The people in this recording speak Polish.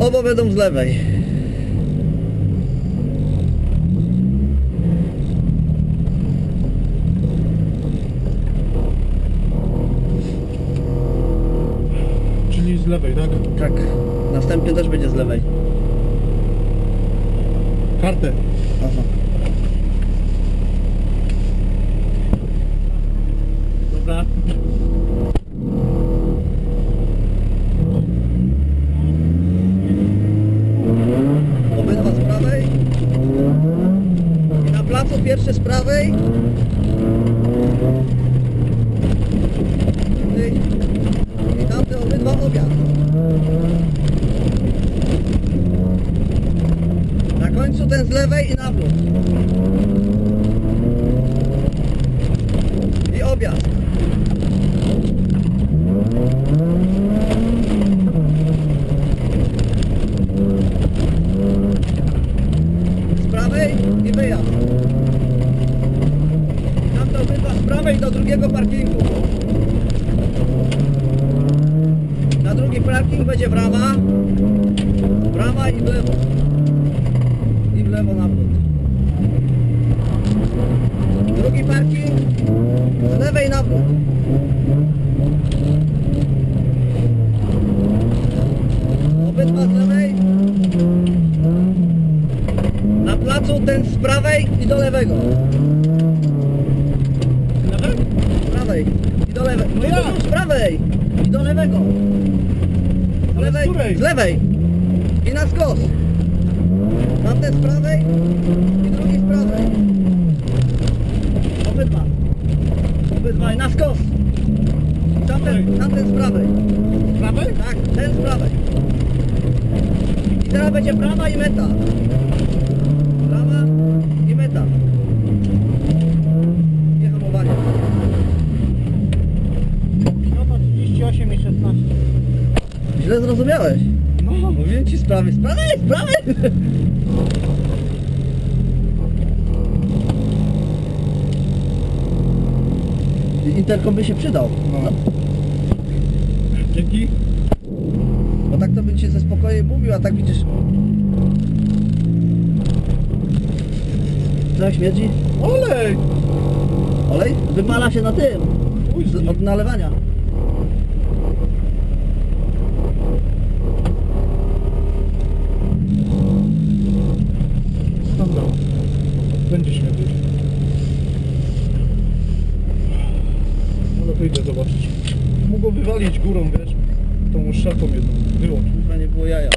Oba będą z lewej. Czyli z lewej, tak? Tak. Następny też będzie z lewej. Kartę. Aha. Dobra. Obydwa z prawej. Placu pierwszy z prawej. I tamte obydwa obiad. Na końcu ten z lewej i nawrót. I obiad. Z prawej i wyjazd. Tamte obydwa z prawej do drugiego parkingu. Na drugi parking będzie brama. Brama i w lewo. I w lewo nawrót. Drugi parking. Z lewej nawrót. Obydwa z lewej. Na placu ten z prawej i do lewego. Lewej? Z prawej i do lewego. No jak? Z prawej i do lewego. Z z lewej. której? Z lewej. I na skos. Tamten z prawej i drugi z prawej. Obydwa. Obydwa i na skos. Tamten, tamten z prawej. Z prawej? Tak, ten z prawej. I teraz będzie brama i meta. Brama i meta. Nie hamowanie. No to 38 i 16. Źle zrozumiałeś. No. Mówiłem ci prawej, z prawej. Interkom by się przydał. No. Dzięki. Bo tak to bym ci ze spokojem mówił, a tak widzisz. Co śmierdzi? Olej! Olej? Wypala się na tym. Z, od nalewania. Będzie śmierdzieć. Ale wyjdę zobaczyć. Mogło wywalić górą, wiesz? Tą szafą jedną. Wyłącz. Chyba nie było jaja.